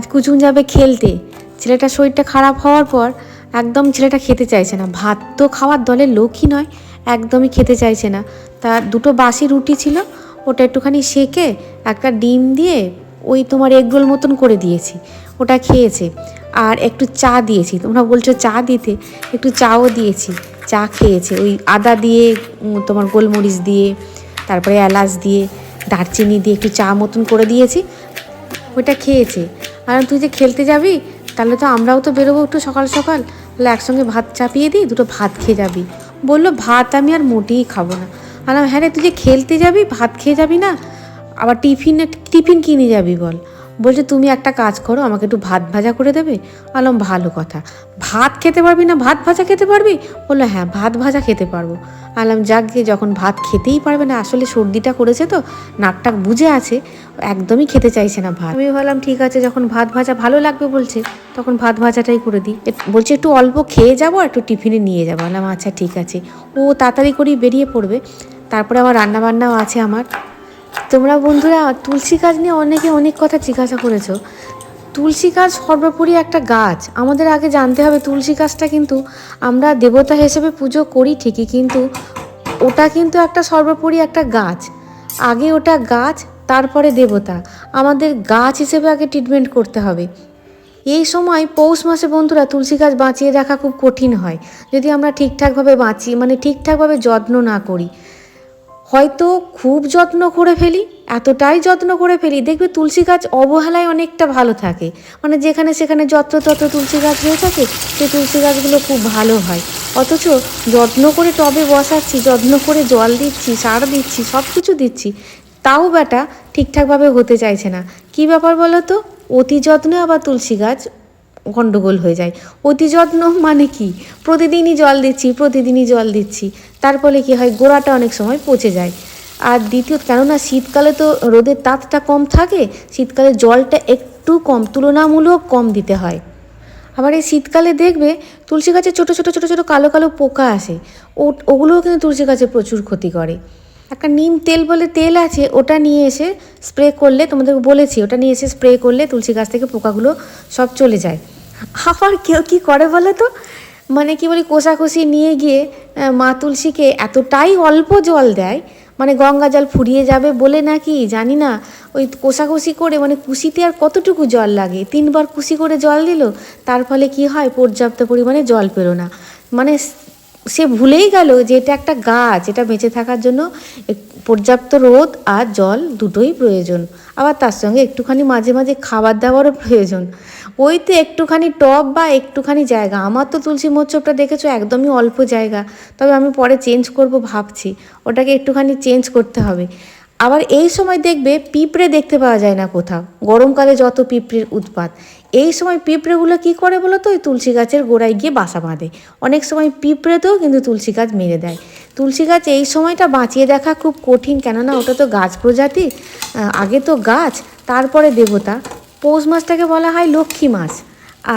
আজ কুচুম যাবে খেলতে। ছেলেটার শরীরটা খারাপ হওয়ার পর একদম ছেলেটা খেতে চাইছে না। ভাত তো খাওয়ার দলের লোকই নয়, একদমই খেতে চাইছে না। তা দুটো বাসি রুটি ছিল, ওটা একটুখানি সেকে একটা ডিম দিয়ে ওই তোমার এগরোল মতন করে দিয়েছি, ওটা খেয়েছে। আর একটু চা দিয়েছি, তোমরা বলছো চা দিতে, একটু চাও দিয়েছি, চা খেয়েছে। ওই আদা দিয়ে তোমার গোলমরিচ দিয়ে, তারপরে এলাচ দিয়ে, দারচিনি দিয়ে একটু চা মতন করে দিয়েছি ওইটা খেয়েছে। আর তুই যে খেলতে যাবি, তাহলে তো আমরাও তো বেরোবো একটু সকাল সকাল। তাহলে একসঙ্গে ভাত চাপিয়ে দিই দুটো ভাত খেয়ে যাবি। বলল, ভাত আমি আর মোটেই খাব না। আর হ্যাঁ রে, তুই যে খেলতে যাবি, ভাত খেয়ে যাবি না, আবার টিফিনে, টিফিন কিনে যাবি বল। বলছে, তুমি একটা কাজ করো, আমাকে একটু ভাত ভাজা করে দেবে? আলম, ভালো কথা। ভাত খেতে পারবি না? ভাত ভাজা খেতে পারবি? বলল হ্যাঁ ভাত ভাজা খেতে পারব। আলাম, যাক গিয়ে যখন ভাত খেতেই পারবে না, আসলে সর্দিটা করেছে তো নাকটাক বুঝে আছে, একদমই খেতে চাইছে না ভাত। আমি ভাবলাম, ঠিক আছে, যখন ভাত ভাজা ভালো লাগবে, বলছে, তখন ভাত ভাজাটাই করে দিই। বলছে, একটু অল্প খেয়ে যাব আর একটু টিফিনে নিয়ে যাব। বললাম আচ্ছা ঠিক আছে। ও তাড়াতাড়ি করেই বেরিয়ে পড়বে। তারপরে আবার রান্না বান্নাও আছে আমার। তোমরা বন্ধুরা, তুলসী গাছ নিয়ে অনেকে অনেক কথা জিজ্ঞাসা করেছ। তুলসী গাছ সর্বোপরি একটা গাছ। আমাদের আগে জানতে হবে তুলসী গাছটা কিন্তু আমরা দেবতা হিসেবে পুজো করি ঠিকই, কিন্তু ওটা কিন্তু একটা সর্বোপরি একটা গাছ। আগে ওটা গাছ, তারপরে দেবতা। আমাদের গাছ হিসেবে আগে ট্রিটমেন্ট করতে হবে। এই সময় পৌষ মাসে বন্ধুরা তুলসী গাছ বাঁচিয়ে রাখা খুব কঠিন হয়। যদি আমরা ঠিকঠাকভাবে বাঁচি মানে ঠিকঠাকভাবে যত্ন না করি হয়তো খুব যত্ন করে ফেলি, এতটাই যত্ন করে ফেলি, দেখবে তুলসী গাছ অবহেলায় অনেকটা ভালো থাকে। মানে যেখানে সেখানে যত্র তত্র তুলসী গাছ হয়ে থাকে, সেই তুলসী গাছগুলো খুব ভালো হয়। অথচ যত্ন করে টবে বসাচ্ছি, যত্ন করে জল দিচ্ছি, সার দিচ্ছি সব কিছু দিচ্ছি, তাও বেটা ঠিকঠাকভাবে হতে চাইছে না। কি ব্যাপার বলো তো অতি যত্নে আবার তুলসী গাছ গণ্ডগোল হয়ে যায়। অতি যত্ন মানে কি? প্রতিদিনই জল দিচ্ছি, প্রতিদিনই জল দিচ্ছি। তার ফলে কী হয়? গোড়াটা অনেক সময় পচে যায়। আর দ্বিতীয়ত, কেননা শীতকালে তো রোদের তাপটা কম থাকে, শীতকালে জলটা একটু কম, তুলনামূলক কম দিতে হয়। আবার এই শীতকালে দেখবে, তুলসী গাছে ছোটো ছোটো ছোটো ছোটো, কালো কালো পোকা আসে। ও, ওগুলোও কিন্তু তুলসী গাছে প্রচুর ক্ষতি করে। একটা নিম তেল বলে তেল আছে, ওটা নিয়ে এসে স্প্রে করলে, তোমাদেরকে বলেছি, ওটা নিয়ে এসে স্প্রে করলে তুলসী গাছ থেকে পোকাগুলো সব চলে যায়। আবার কেউ কি করে বলে তো? মানে কি বলি, কোষাকুষি নিয়ে গিয়ে মা তুলসীকে এতটাই অল্প জল দেয় মানে গঙ্গা জল ফুরিয়ে যাবে বলে নাকি, জানি না। ওই কোষাকুষি করে মানে কুশিতে আর কতটুকু জল লাগে? তিনবার কুশি করে জল দিল, তার ফলে কি হয়, পর্যাপ্ত পরিমাণে জল পেল না। মানে সে ভুলেই গেল যে এটা একটা গাছ, এটা বেঁচে থাকার জন্য পর্যাপ্ত রোদ আর জল দুটোই প্রয়োজন। আবার তার সঙ্গে একটুখানি মাঝে মাঝে খাবার দাবারও প্রয়োজন। ওই তো একটুখানি টব বা একটুখানি জায়গা। আমার তো তুলসী মচ্ছবটা দেখেছ, একদমই অল্প জায়গা। তবে আমি পরে চেঞ্জ করব ভাবছি। ওটাকে একটুখানি চেঞ্জ করতে হবে। আবার এই সময় দেখবে পিঁপড়ে দেখতে পাওয়া যায় না কোথাও। গরমকালে যত পিঁপড়ের উৎপাত। এই সময় পিঁপড়েগুলো কি করে বলো তো? ওই তুলসী গাছের গোড়ায় গিয়ে বাসা বাঁধে। অনেক সময় পিঁপড়েতেও কিন্তু তুলসী গাছ মেরে দেয়। তুলসী গাছ এই সময়টা বাঁচিয়ে দেখা খুব কঠিন, কেননা ওটা তো গাছ প্রজাতি আগে তো গাছ, তারপরে দেবতা। পৌষ মাসটাকে বলা হয় লক্ষ্মী মাস।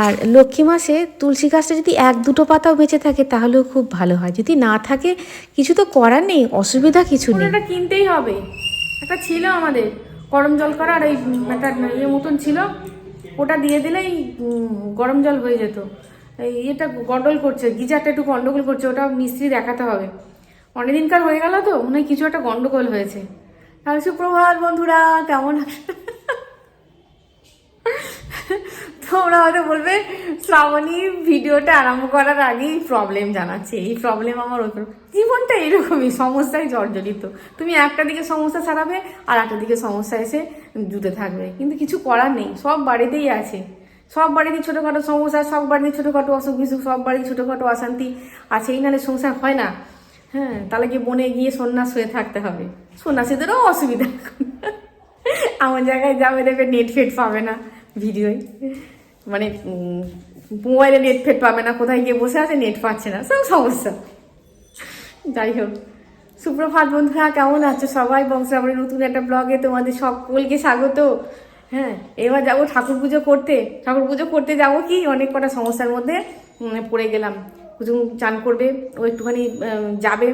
আর লক্ষ্মী মাসে তুলসী গাছটা যদি এক দুটো পাতাও বেঁচে থাকে, তাহলেও খুব ভালো হয়। যদি না থাকে, কিছু তো করার নেই, অসুবিধা কিছু নেই। এটা কিনতেই হবে। একটা ছিল আমাদের, গরম জল করা আর ওই ইয়ে মতন ছিল। ওটা দিয়ে দিলেই গরম জল হয়ে যেত। এটা গন্ডগোল করছে, গিজারটা একটু গন্ডগোল করছে, ওটা মিস্ত্রি দেখাতে হবে। অনেকদিনকার হয়ে গেল তো, মনে কিছু একটা গন্ডগোল হয়েছে। তাহলে সুপ্রভাত বন্ধুরা, কেমন? তোমরা হয়তো বলবে, শ্রাবণী ভিডিওটা আরম্ভ করার আগেই প্রবলেম জানাচ্ছে। এই প্রবলেম আমার ওই জীবনটা এরকমই, সমস্যায় জর্জরিত। তুমি একটা দিকে সমস্যা ছাড়াবে আর একটা দিকে সমস্যা এসে জুতে থাকবে। কিন্তু কিছু করার নেই, সব বাড়িতেই আছে। সব বাড়িতে ছোটোখাটো সমস্যা, সব বাড়িতে ছোটোখাটো অসুখ বিসুখ, সব বাড়িতে ছোটোখাটো অশান্তি আছেই, নাহলে সংসার হয় না। হ্যাঁ তাহলে কি বনে গিয়ে সন্ন্যাস হয়ে থাকতে হবে। সন্ন্যাসীদেরও অসুবিধা। আমার জায়গায় যাবে দেখবে নেট ফেট পাবে না ভিডিওয় মানে মোবাইলে নেট ফেট পাবে না, কোথায় গিয়ে বসে আছে নেট পাচ্ছে না, সব সমস্যা। যাই হোক সুপ্রভাত বন্ধুরা, কেমন আছো সবাই? বংশাবলী নতুন একটা ব্লগে তোমাদের সকলকে স্বাগত। হ্যাঁ এবার যাব ঠাকুর পুজো করতে। ঠাকুর পুজো করতে যাব কি? অনেক কটা সমস্যার মধ্যে পড়ে গেলাম। কুচুম চান করবে, ও একটুখানি যাবে।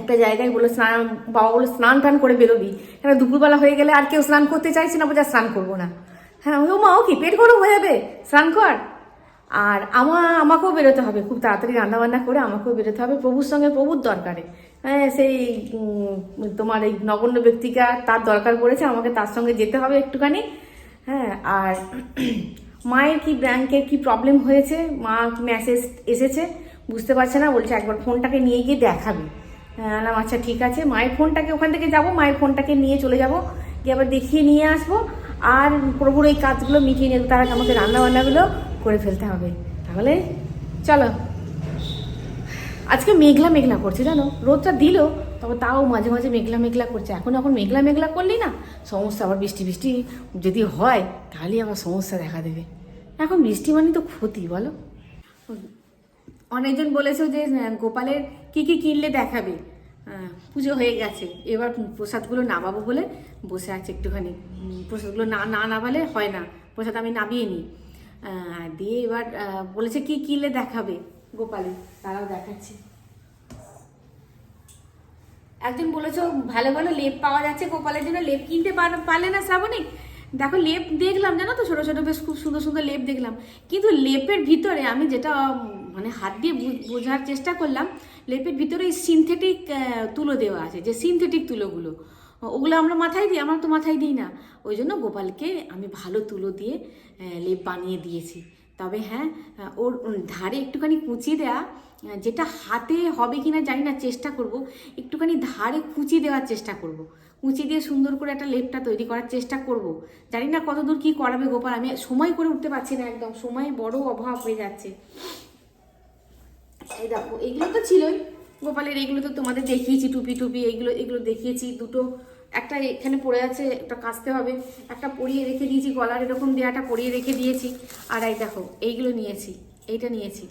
একটা জায়গায় বলে স্নান, বাবা বলে স্নান টান করে বেরোবি। কেন, দুপুরবেলা হয়ে গেলে আর কেউ স্নান করতে চাইছে না আর স্নান করব না। হ্যাঁ ও মা, ও কি পেট গরম হয়ে যাবে? স্নান কর। আর আমা, আমাকেও বেরোতে হবে, খুব তাড়াতাড়ি রান্নাবান্না করে আমাকেও বেরোতে হবে, প্রভুর সঙ্গে প্রভুর দরকারে। হ্যাঁ সেই তোমার এই নগণ্য ব্যক্তিকা তার দরকার পড়েছে, আমাকে তার সঙ্গে যেতে হবে একটুখানি। হ্যাঁ আর মায়ের কি ব্যাংকের কি প্রবলেম হয়েছে? মা মেসেজ এসেছে, বুঝতে পারছে না, বলছে একবার ফোনটাকে নিয়ে গিয়ে দেখাবে। হ্যাঁ আচ্ছা ঠিক আছে, মায়ের ফোনটাকে ওখান থেকে যাব, মায়ের ফোনটাকে নিয়ে চলে যাব, গিয়ে আবার দেখিয়ে নিয়ে আসব। আর প্রভুর এই কাজগুলো মিটিয়ে নেব তার আমাকে রান্না বান্নাগুলো করে ফেলতে হবে। তাহলে চলো। আজকে মেঘলা মেঘলা করছে, জানো? রোদটা দিল, তবে তাও মাঝে মাঝে মেঘলা মেঘলা করছে। এখন এখন মেঘলা মেঘলা করলি না, সমস্যা আবার বৃষ্টি বৃষ্টি যদি হয় তাহলে আবার সমস্যা দেখা দেবে। এখন বৃষ্টি মানে তো ক্ষতি, বলো? অনেকজন বলেছে যে গোপালের কি কি কিনলে দেখাবে? পুজো হয়ে গেছে। এবার প্রসাদগুলো নামাবো বলে বসে আছে একটুখানি। প্রসাদগুলো না না নামালে হয় না। প্রসাদ আমি নামিয়ে নিই। দিয়ে এবার বলেছে কি কিনলে দেখাবে? গোপালে তারাও দেখাচ্ছে। একজন বলেছ, ভালো ভালো লেপ পাওয়া যাচ্ছে গোপালের জন্য। লেপ কিনতে পার- পারলে না শ্রাবণী? দেখো, লেপ দেখলাম, জানো তো? ছোটো ছোটো বেশ খুব সুন্দর সুন্দর লেপ দেখলাম। কিন্তু লেপের ভিতরে আমি যেটা মানে হাত দিয়ে বোঝার চেষ্টা করলাম লেপের ভিতরে এই সিনথেটিক তুলো দেওয়া আছে যে সিনথেটিক তুলোগুলো। ওগুলো আমরা মাথায় দিই আমরা তো মাথায় দিই না। ওই জন্য গোপালকে আমি ভালো তুলো দিয়ে লেপ বানিয়ে দিয়েছি। তবে হ্যাঁ ওর ধারে একটুখানি কুচিয়ে দেওয়া আহ, যেটা হাতে হবে কি না জানি না চেষ্টা করব। একটুখানি ধারে কুচি দেওয়ার চেষ্টা করব। কুচি দিয়ে সুন্দর করে একটা লেপটা তৈরি করার চেষ্টা করব। জানি না কতদূর কি করাবে গোপাল আমি সময় করে উঠতে পারছি না একদম সময় বড় অভাব হয়ে যাচ্ছে। এই দেখো এইগুলো তো ছিলই। গোপালের এইগুলো তো তোমাদের দেখিয়েছি, টুপি টুপি এইগুলো এগুলো দেখিয়েছি। দুটো, একটা এখানে পড়ে আছে, একটা কাচতে হবে। একটা পরিয়ে রেখে দিয়েছি, গলার এরকম দেওয়াটা পরিয়ে রেখে দিয়েছি। আর এই দেখো, এইগুলো নিয়েছি, এইটা নিয়েছি,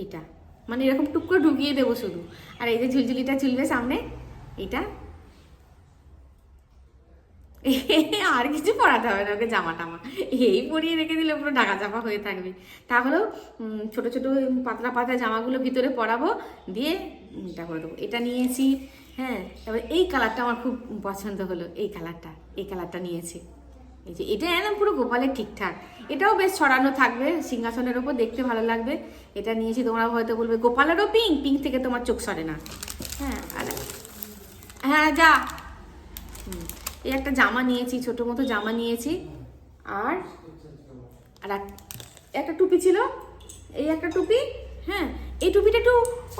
এইটা। মানে এরকম টুক করে ঢুকিয়ে দেবো শুধু। আর এই যে ঝুলঝুলিটা ঝুলবে সামনে, এইটা আর কিছু পরাতে হবে না ওকে জামা টামা। এই পরিয়ে রেখে দিলে পুরো ঢাকা চাপা হয়ে থাকবে। তাহলেও ছোট ছোট পাতলা পাতলা জামাগুলো ভিতরে পরাবো দিয়ে এটা করে দেবো। এটা নিয়েছি হ্যাঁ তারপরে এই কালারটা আমার খুব পছন্দ হলো এই কালারটা এই কালারটা নিয়েছি। এই যে এটা একদম পুরো গোপালের ঠিকঠাক। এটাও বেশ ছড়ানো থাকবে সিংহাসনের ওপর দেখতে ভালো লাগবে। এটা নিয়েছি তোমরা হয়তো বলবে গোপালেরও পিঙ্ক পিঙ্ক থেকে তোমার চোখ সরে না। হ্যাঁ আর হ্যাঁ যা। হুম, এই একটা জামা নিয়েছি, ছোট মতো জামা নিয়েছি। আর আর এক- একটা টুপি ছিল। এই একটা টুপি হ্যাঁ এই টুপিটা একটু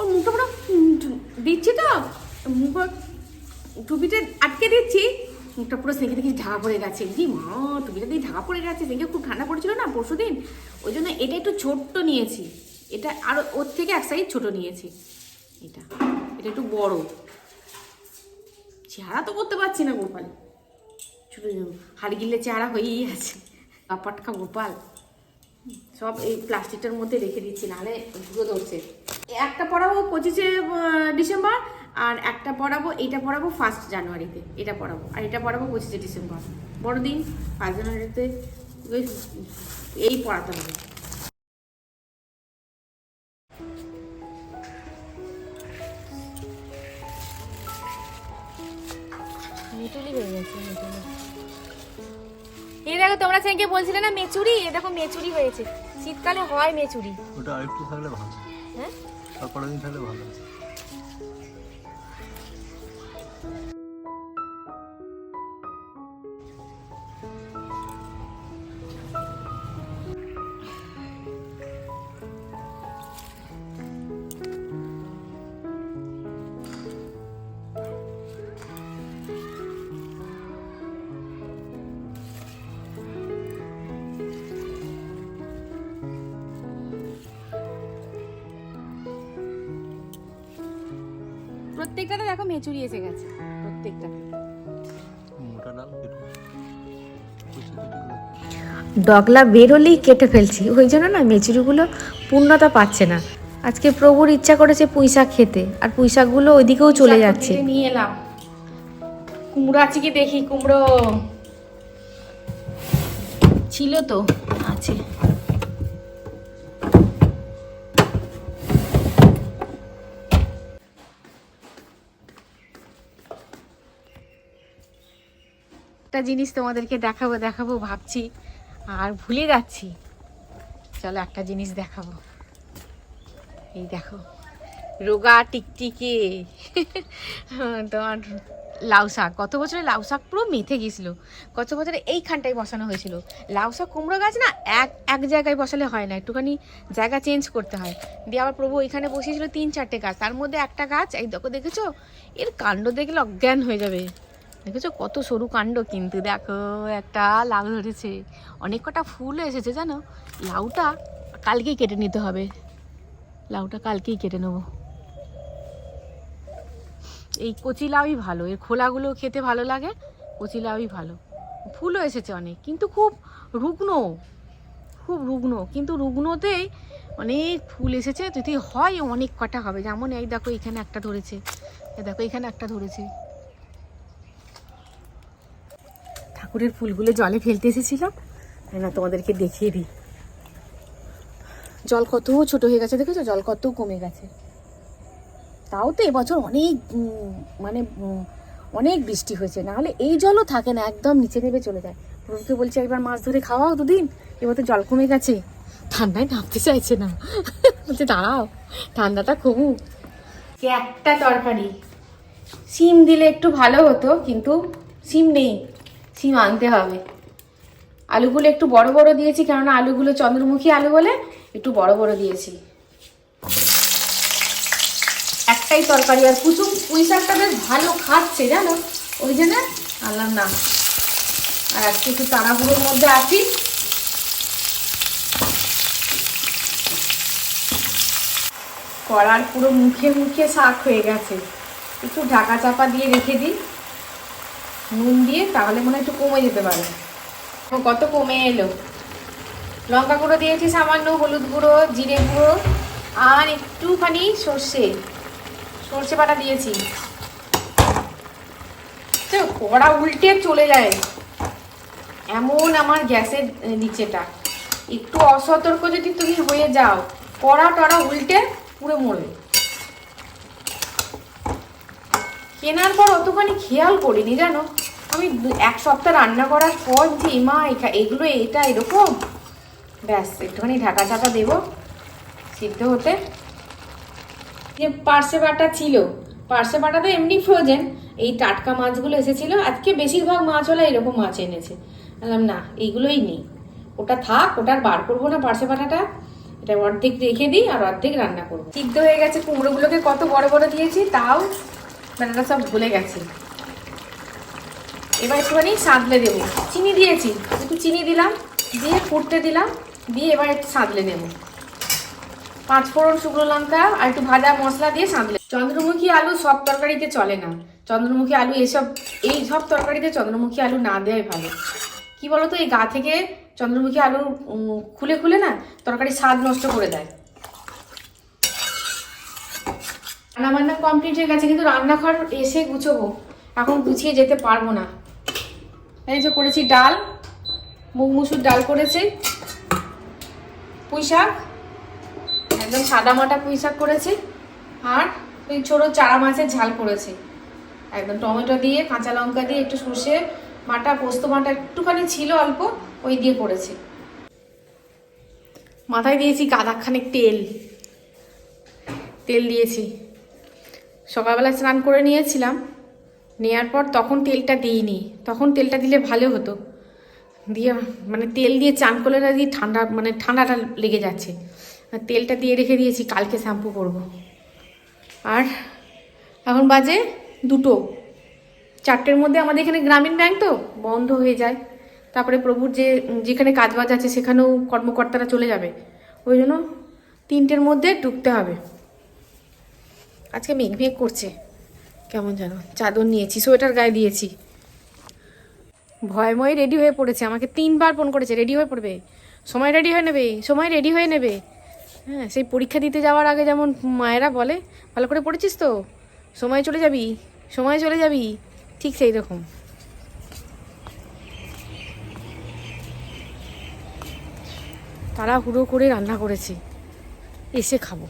ওর মুখে পুরো দিচ্ছি তো। মুখ টুপিটা আটকে দিচ্ছি। মুখটা পুরো সেঁকে দেখি ঢাকা পড়ে গেছে। কি মা, টুপিটা দিয়ে ঢাকা পড়ে গেছে। সেঁকে খুব ঠান্ডা পড়েছিল না পরশু দিন ওই জন্য এটা একটু ছোট্ট নিয়েছি। এটা আরও ওর থেকে এক সাইজ ছোট নিয়েছি। এটা এটা একটু বড়। চেহারা তো করতে পারছি না গোপাল। ছোট হাড়গিলে চেহারা হয়েই আছে। পাটকা গোপাল। সব এই প্লাস্টিকটার মধ্যে রেখে দিচ্ছি, নাহলে ধুলো ধরছে। একটা পড়াবো পঁচিশে ডিসেম্বর, আর একটা পড়াবো এইটা পড়াবো ফার্স্ট জানুয়ারিতে। এটা পড়াবো আর এটা পড়াবো পঁচিশে ডিসেম্বর। বড়দিন ফার্স্ট জানুয়ারিতে, এই পড়াতে হবে। এই দেখো তোমরা সেদিনকে বলছিলে না মেচুরি? এ দেখো মেচুরি হয়েছে। শীতকালে হয় মেচুরি। ওটা আরেকটু থাকলে ভালো। হ্যাঁ? আর কটা দিন থাকলে ভালো। প্রত্যেকটাতে দেখো মেচুরি এসে গেছে প্রত্যেকটা। ডগলা বেরোলেই কেটে ফেলছি ওই জন্য না মেচুরিগুলো পূর্ণতা পাচ্ছে না। আজকে প্রভুর ইচ্ছা করেছে পুঁই শাক খেতে আর পুঁই শাকগুলো ওইদিকেও চলে যাচ্ছে। নিয়ে এলাম। কুমড়ো আছে কি দেখি কুমড়ো। ছিল তো আছে। একটা জিনিস তোমাদেরকে দেখাবো দেখাবো, ভাবছি। আর ভুলে যাচ্ছি। চলো একটা জিনিস দেখাবো। এই দেখো, রোগা টিকটিকে। তোমার লাউ শাক। কত বছরে লাউ শাক পুরো মেথে গেছিল। কত বছরে এইখানটায় বসানো হয়েছিল। লাউ শাক, কুমড়ো গাছ না, এক এক জায়গায় বসালে হয় না। একটুখানি জায়গা চেঞ্জ করতে হয়। দিয়ে আবার প্রভু ওইখানে বসিয়েছিল তিন, চারটে গাছ। তার মধ্যে একটা গাছ, এই দেখো দেখেছ? এর কাণ্ড দেখলে অজ্ঞান হয়ে যাবে। দেখেছ কত সরু কাণ্ড কিন্তু? দেখো, একটা লাউ ধরেছে। অনেক কটা ফুল এসেছে, জানো? লাউটা কালকেই কেটে নিতে হবে। লাউটা কালকেই কেটে নেব। এই কচি লাউই ভালো। এর খোলাগুলো খেতে ভালো লাগে, কচি লাউই ভালো। ফুলও এসেছে অনেক, কিন্তু খুব রুগ্ন। খুব রুগ্ন। কিন্তু রুগ্নতেই অনেক ফুল এসেছে। যদি হয়, অনেক কটা হবে। যেমন এই দেখো, এখানে একটা ধরেছে। এই দেখো, এখানে একটা ধরেছে। ঠাকুরের ফুলগুলো জলে ফেলতে এসেছিলাম। না, তোমাদেরকে দেখিয়ে দিই। জল কত ছোট হয়ে গেছে, দেখেছ? জল কত কমে গেছে। তাও তো এবছর অনেক মানে অনেক বৃষ্টি হয়েছে। নাহলে এই জলও থাকে না, একদম নিচে নেমে চলে যায়। প্রভুকে বলছে, একবার মাছ ধরে খাওয়াও দুদিন, এবার তো জল কমে গেছে। ঠান্ডায় নামতে চাইছে না। বলছে, দাঁড়াও, ঠান্ডাটা কমুক। একটা তরকারি। সিম দিলে একটু ভালো হতো, কিন্তু সিম নেই। সিম আনতে হবে। আলুগুলো একটু বড় বড় দিয়েছি, কেননা আলুগুলো চন্দ্রমুখী আলু বলে একটু বড় বড় দিয়েছি। একটাই তরকারি, আর কুচুম পুঁই শাকটা বেশ ভালো খাচ্ছে, জানো? ওই জন্য আনলাম না। আর আজকে একটু তাড়াহুড়োর মধ্যে আছি। কড়ার পুরো মুখে মুখে শাক হয়ে গেছে। একটু ঢাকা চাপা দিয়ে রেখে দিই। নুন দিয়ে তাহলে মনে একটু কমে যেতে পারে। কত কমে এলো? লঙ্কা গুঁড়ো দিয়েছি সামান্য হলুদ গুঁড়ো, জিরে গুঁড়ো, আর একটুখানি সর্ষে। সর্ষে বাটা দিয়েছি। কড়া উল্টে চলে যায়। এমন আমার গ্যাসের নিচেটা। একটু অসতর্ক যদি তুমি হয়ে যাও, কড়া টড়া উল্টে পুরো মরবে। কেনার পর অতখানি খেয়াল করিনি, জানো? আমি এক সপ্তাহ রান্না করার পর যে, মা এগুলো এটা এরকম? ব্যাস, একটুখানি ঢাকা চাপা দেবো, সিদ্ধ হতে। যে পার্সে বাটা ছিল পার্সে বাটা তো এমনি ফ্রোজেন এই টাটকা মাছগুলো এসেছিল। আজকে বেশিরভাগ মাছওয়ালা এরকম মাছ এনেছে। বললাম, না, এইগুলোই নেই। ওটা থাক, ওটা আর বার করব না পার্সে বাটাটা। এটা অর্ধেক রেখে দিই আর অর্ধেক রান্না করব। সিদ্ধ হয়ে গেছে কুমড়োগুলোকে কত বড় বড় দিয়েছি, তাও বেলাটা সব ভুলে গেছে এবার একটুখানি সাঁতলে দেবো। চিনি দিয়েছি, একটু চিনি দিলাম, দিয়ে ফুটতে দিলাম, দিয়ে এবার একটু সাঁতলে নেব। পাঁচ ফোড়ন শুকনো লঙ্কা আর একটু ভাজা মশলা দিয়ে সাঁতলে চন্দ্রমুখী আলু সব তরকারিতে চলে না। চন্দ্রমুখী আলু এসব, এই সব তরকারিতে চন্দ্রমুখী আলু না দেওয়াই ভালো। কি বলতো, এই গা থেকে চন্দ্রমুখী আলু খুলে খুলে না তরকারি স্বাদ নষ্ট করে দেয়। রান্না বান্না কমপ্লিট হয়ে গেছে, কিন্তু রান্নাঘর এসে গুছবো। এখন গুছিয়ে যেতে পারব না। এই যে করেছি ডাল, মুগ মুসুর ডাল করেছি, পুঁই শাক, একদম সাদা মাটা পুঁই শাক করেছি, আর ওই ছোটো চারা মাছের ঝাল করেছি। একদম টমেটো দিয়ে, কাঁচা লঙ্কা দিয়ে, একটু সর্ষে মাটা পোস্ত মাটা একটুখানি ছিল অল্প, ওই দিয়ে করেছি। মাথায় দিয়েছি গাদাখানেক তেল। তেল দিয়েছি। সকালবেলা স্নান করে নিয়েছিলাম। নেওয়ার পর তখন তেলটা দিইনি। তখন তেলটা দিলে ভালো হতো। দিয়ে মানে তেল দিয়ে চান করলে না দিয়ে ঠান্ডা মানে ঠান্ডাটা লেগে যাচ্ছে। তেলটা দিয়ে রেখে দিয়েছি, কালকে শ্যাম্পু করব। আর এখন বাজে দুটো। চারটের মধ্যে আমাদের এখানে গ্রামীণ ব্যাংক তো, বন্ধ হয়ে যায়। তারপরে প্রভুর যে, যেখানে কাজ বাজ আছে সেখানেও কর্মকর্তারা চলে যাবে। ওই জন্য তিনটের মধ্যে ঢুকতে হবে। আজকে মেঘ মেঘ করছে। কেমন যেন, চাদর নিয়েছি, সোয়েটার গায়ে দিয়েছি। ভয়ময় রেডি হয়ে পড়েছে, আমাকে তিনবার ফোন করেছে রেডি হয়ে পড়বে? সময় রেডি হয়ে নেবে, সময় রেডি হয়ে নেবে। হ্যাঁ সেই পরীক্ষা দিতে যাওয়ার আগে যেমন মায়েরা বলে, ভালো করে পড়েছিস তো? সময় চলে যাবি, সময় চলে যাবি। ঠিক সেই রকম। তারা হুড়ো করে রান্না করেছি। এসে খাব।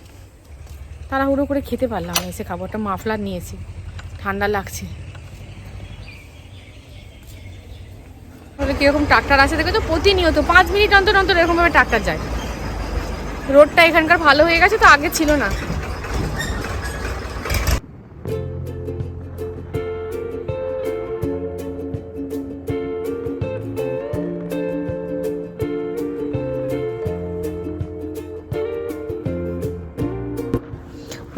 তারা হুড়ো করে খেতে পারলাম না, এসে খাবারটা মাফলার নিয়েছি। ঠান্ডা লাগছে। কীরকম ট্রাক্টর আছে? দেখো তো, প্রতিনিয়ত পাঁচ মিনিট অন্তর অন্তর এরকমভাবে ট্রাক্টর যায়। রোডটা এখানকার ভালো হয়ে গেছে তো, আগে ছিল না।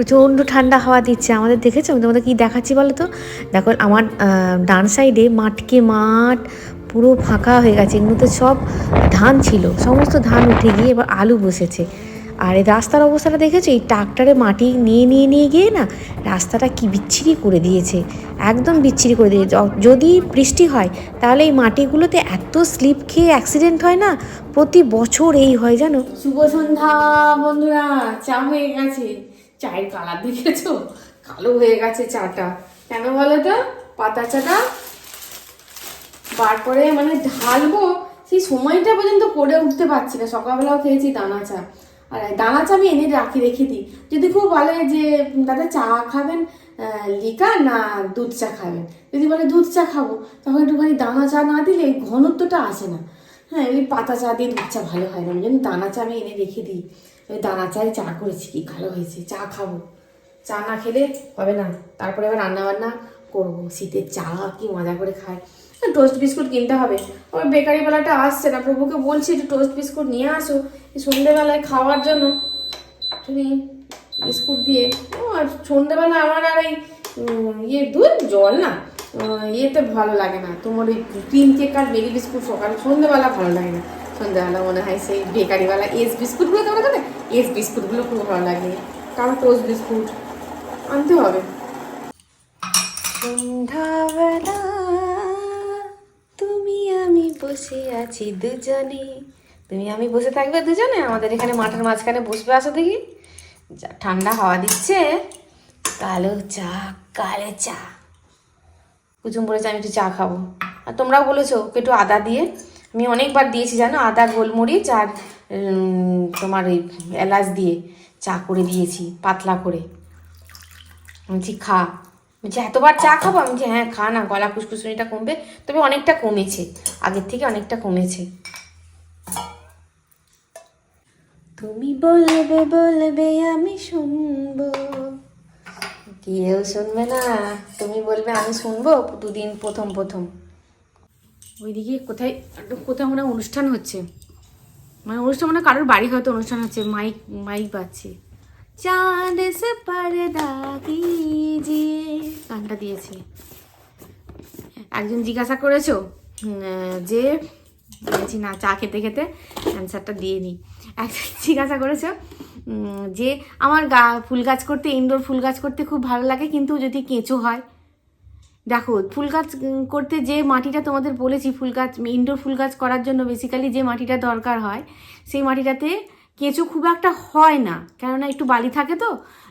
প্রচণ্ড ঠান্ডা হাওয়া দিচ্ছে। আমাদের দেখেছ? আমি তোমাদের কী দেখাচ্ছি বলো তো? দেখো, আমার ডান সাইডে মাঠকে মাঠ পুরো ফাঁকা হয়ে গেছে। এগুলোতে সব ধান ছিল। সমস্ত ধান উঠে গিয়ে এবার আলু বসেছে। আর এই রাস্তার অবস্থাটা দেখেছ? এই ট্রাক্টরে মাটি নিয়ে নিয়ে নিয়ে গিয়ে না রাস্তাটা কি বিচ্ছিরি করে দিয়েছে। একদম বিচ্ছিরি করে দিয়েছে। যদি বৃষ্টি হয়, তাহলে এই মাটিগুলোতে এত স্লিপ খেয়ে অ্যাক্সিডেন্ট হয় না? প্রতি বছর এই হয় জানো? শুভ সন্ধ্যা বন্ধুরা। চা হয়ে গেছে। চায়ের কালার দেখেছ? কালো হয়ে গেছে চাটা। কেন বলো তো? পাতা চাটা বার করে মানে ঢালবো, সেই সময়টা পর্যন্ত করে উঠতে পারছি না। সকালবেলাও খেয়েছি দানা চা। আর দানা চা আমি এনে রাখি, রেখে দিই। যদি খুব বলে যে, দাদা চা খাবেন লিকা না দুধ চা খাবেন? যদি বলে, দুধ চা খাব, তখন একটুখানি দানা চা না দিলে ঘনত্বটা আসে না। হ্যাঁ ওই পাতা চা দিয়ে দুধ চা ভালো হয় না। ওই জন্য দানা চা আমি এনে রেখে দিই। দানা চায়ে চা করেছি কি ভালো হয়েছে, চা খাব। চা না খেলে হবে না, তারপরে আবার রান্না বান্না করব। শীতের চা কি মজা করে খায় টোস্ট বিস্কুট কিনতে হবে। ওই বেকারি বেলাটা আসছে না, প্রভুকে বলছি একটু টোস্ট বিস্কুট নিয়ে আসো। সন্ধ্যেবেলায় খাওয়ার জন্য তুমি বিস্কুট দিয়ে, ও আর সন্ধ্যেবেলা আমার আর এই ইয়ে দুধ, জল না ইয়েতে ভালো লাগে না। তোমার ওই ক্রিম কেক আর মেরি বিস্কুট সকালে সন্ধ্যেবেলা ভালো লাগে না। সন্ধ্যেবেলা মনে হয় সেই বেকারিওয়ালা এস বিস্কুটগুলো তোমরা খাবে এস বিস্কুটগুলো খুব ভালো লাগে কারণ টোস্ট বিস্কুট। আনতে হবে। সন্ধ্যাবেলা তুমি আমি বসে আছি দুজনে। তুমি আমি বসে থাকবে দুজনে? আমাদের এখানে মাঠের মাঝখানে বসবে আসো দেখি। যা, ঠান্ডা হাওয়া দিচ্ছে। কালো চা কালো চা। কুচুম বলেছে আমি একটু চা খাব। আর তোমরাও বলেছ একটু আদা দিয়ে আমি অনেকবার দিয়েছি জানো, আদা, গোলমরিচ আর তোমার ওই এলাচ দিয়ে চা করে দিয়েছি, পাতলা করে। বলছি, খা। বলছি, এতবার চা খাব? আমি বলছি হ্যাঁ খা না, গলা ফুসফুসনিটা কমবে, তবে অনেকটা কমেছে, আগের থেকে অনেকটা কমেছে। তুমি বলবে বলবে, আমি শুনব। কেউ শুনবে না, তুমি বলবে, আমি শুনব? দুদিন প্রথম প্রথম। ওইদিকে কোথায়, কোথাও মানে অনুষ্ঠান হচ্ছে। মানে অনুষ্ঠান মানে কারোর বাড়ি হয়তো অনুষ্ঠান হচ্ছে, মাইক মাইক বাজছে। কিজিয়ে গানটা দিয়েছে। একজন জিজ্ঞাসা করেছ যে, বলেছি না, চা খেতে খেতে অ্যান্সারটা দিয়ে নিই। একজন জিজ্ঞাসা করেছ যে, আমার গা, ফুল গাছ করতে ইনডোর ফুল গাছ করতে খুব ভালো লাগে, কিন্তু যদি কেঁচো হয় দেখো, ফুল গাছ করতে যে মাটিটা তোমাদের বলেছি, ফুল গাছ ইনডোর ফুল গাছ করার জন্য বেসিক্যালি যে মাটিটা দরকার হয়, সেই মাটিটাতে কেঁচো খুব একটা হয় না। কেননা একটু বালি থাকে তো,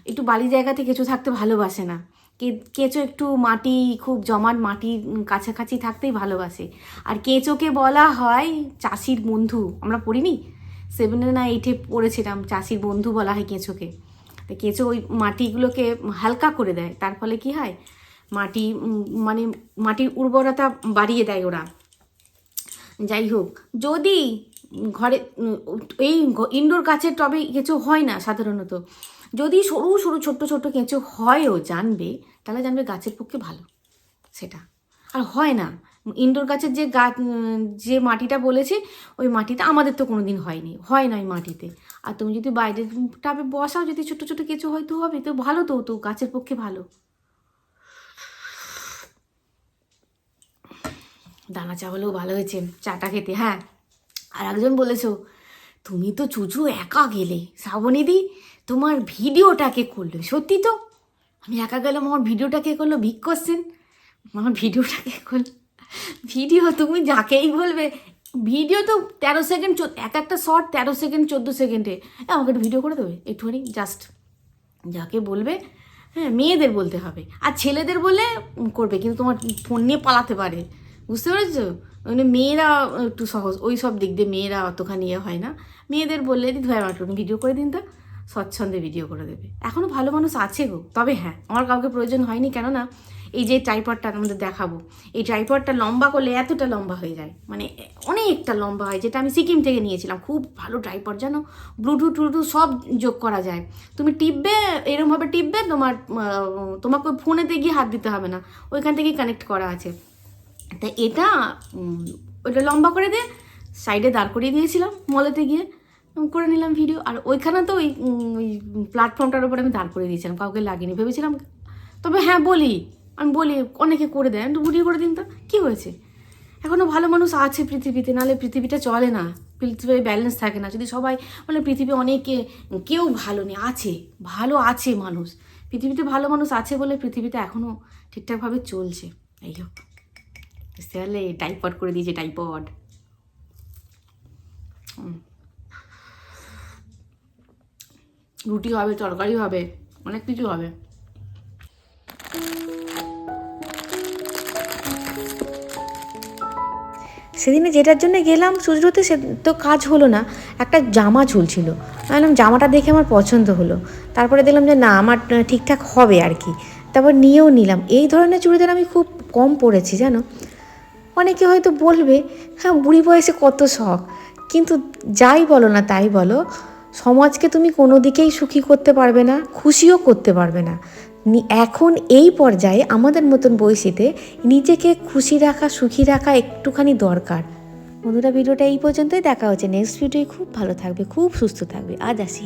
একটু বালি জায়গাতে কেঁচো থাকতে ভালোবাসে না। কেঁচো একটু মাটি, খুব জমাট মাটির কাছাকাছি থাকতেই ভালোবাসে। আর কেঁচোকে বলা হয় চাষির বন্ধু, আমরা পড়িনি? সেভেনে না এইটে পড়েছিলাম, চাষির বন্ধু বলা হয় কেঁচোকে। কেঁচো ওই মাটিগুলোকে হালকা করে দেয়, তার ফলে কি হয়? মাটি মানে মাটির উর্বরতা বাড়িয়ে দেয় ওরা। যাই হোক, যদি ঘরে এই ইনডোর গাছের টবে কেঁচো হয় না সাধারণত, যদি সরু সরু, ছোট্ট ছোট্ট কেঁচো হয়ও জানবে, তাহলে জানবে গাছের পক্ষে ভালো সেটা। আর হয় না ইনডোর গাছের যে গাছ যে মাটিটা বলেছে, ওই মাটিটা আমাদের তো কোনো দিন হয়নি, হয় না ওই মাটিতে। আর তুমি যদি বাইরের টাবে বসাও, যদি ছোট ছোট কেঁচো হয়তো হবে, তো ভালো তো তো গাছের পক্ষে ভালো। দানা চা হলেও ভালো হয়েছে, চাটা খেতে হ্যাঁ। আর একজন বলেছ, তুমি তো চুচু একা গেলে। শ্রাবণীদি, তোমার ভিডিওটা কে করল? সত্যি তো? আমি একা গেলাম, আমার ভিডিওটা কে করল? ভিক করছেন আমার ভিডিওটা কে করল? ভিডিও তুমি যাকেই বলবে, ভিডিও তো তেরো সেকেন্ড এক একটা শর্ট তেরো সেকেন্ড চোদ্দ সেকেন্ডে আমাকে একটু ভিডিও করে দেবে? একটুখানি জাস্ট যাকে বলবে হ্যাঁ মেয়েদের বলতে হবে। আর ছেলেদের বলে করবে, কিন্তু তোমার ফোন নিয়ে পালাতে পারে। বুঝতে পেরেছ? মানে মেয়েরা একটু সহজ। ওই সব দিক দিয়ে মেয়েরা অতখানি ইয়ে হয় না। মেয়েদের বললে, দিদি ভাই, আমার ভিডিও করে দিন তো। স্বচ্ছন্দে ভিডিও করে দেবে। এখনও ভালো মানুষ আছে গো। তবে হ্যাঁ আমার কাউকে প্রয়োজন হয়নি। কেননা এই যে ট্রাইপডটা আমাদের দেখাবো। এই ট্রাইপডটা লম্বা করলে এতটা লম্বা হয়ে যায়। মানে অনেকটা লম্বা হয়, যেটা আমি সিকিম থেকে নিয়েছিলাম। খুব ভালো ট্রাইপড জানো? ব্লুটুথ টুলুথুথ সব যোগ করা যায়। তুমি টিপবে এরমভাবে টিপবে, তোমার তোমাকে ফোনেতে গিয়ে হাত দিতে হবে না। ওইখান থেকেই কানেক্ট করা আছে। তা এটা ওটা লম্বা করে দিয়ে সাইডে দাঁড় করিয়ে দিয়েছিলাম মলেতে গিয়ে করে নিলাম ভিডিও আর ওইখানে তো ওই ওই প্ল্যাটফর্মটার উপরে আমি দাঁড় করে দিয়েছিলাম, কাউকে লাগিনি, ভেবেছিলাম তবে হ্যাঁ বলি, আমি বলি, অনেকে করে দেয় একটু ভিডিও করে দিন তো কী হয়েছে? এখনও ভালো মানুষ আছে পৃথিবীতে, নাহলে পৃথিবীটা চলে না পৃথিবীর ব্যালেন্স থাকে না। যদি সবাই মানে পৃথিবী অনেকে, কেউ ভালো নেই, আছে, ভালো আছে মানুষ। পৃথিবীতে ভালো মানুষ আছে বলে পৃথিবীতে এখনও ঠিকঠাকভাবে চলছে। এই হোক। পারলে টাইপড করে দিয়েছে টাইপড রুটি হবে, তরকারি হবে, অনেক কিছু হবে। সেদিনে যেটার জন্য গেলাম সুজরুতে, সে তো কাজ হলো না, একটা জামা ঝুলছিল। আমি বললাম, জামাটা দেখে আমার পছন্দ হলো। তারপরে দেখলাম যে, না, আমার ঠিকঠাক হবে আর কি। তারপর নিয়েও নিলাম। এই ধরনের চুড়িদার আমি খুব কম পরেছি, জানো? অনেকে হয়তো বলবে হ্যাঁ বুড়ি বয়সে কত শখ। কিন্তু যাই বলো না তাই বলো, সমাজকে তুমি কোনো দিকেই সুখী করতে পারবে না, খুশিও করতে পারবে না। এখন এই পর্যায়ে আমাদের মতন বয়সীতে নিজেকে খুশি রাখা, সুখী রাখা একটুখানি দরকার। বন্ধুরা, ভিডিওটা এই পর্যন্তই। দেখা হচ্ছে নেক্সট ভিডিওয় খুব ভালো থাকবে, খুব সুস্থ থাকবে। আজ আসি।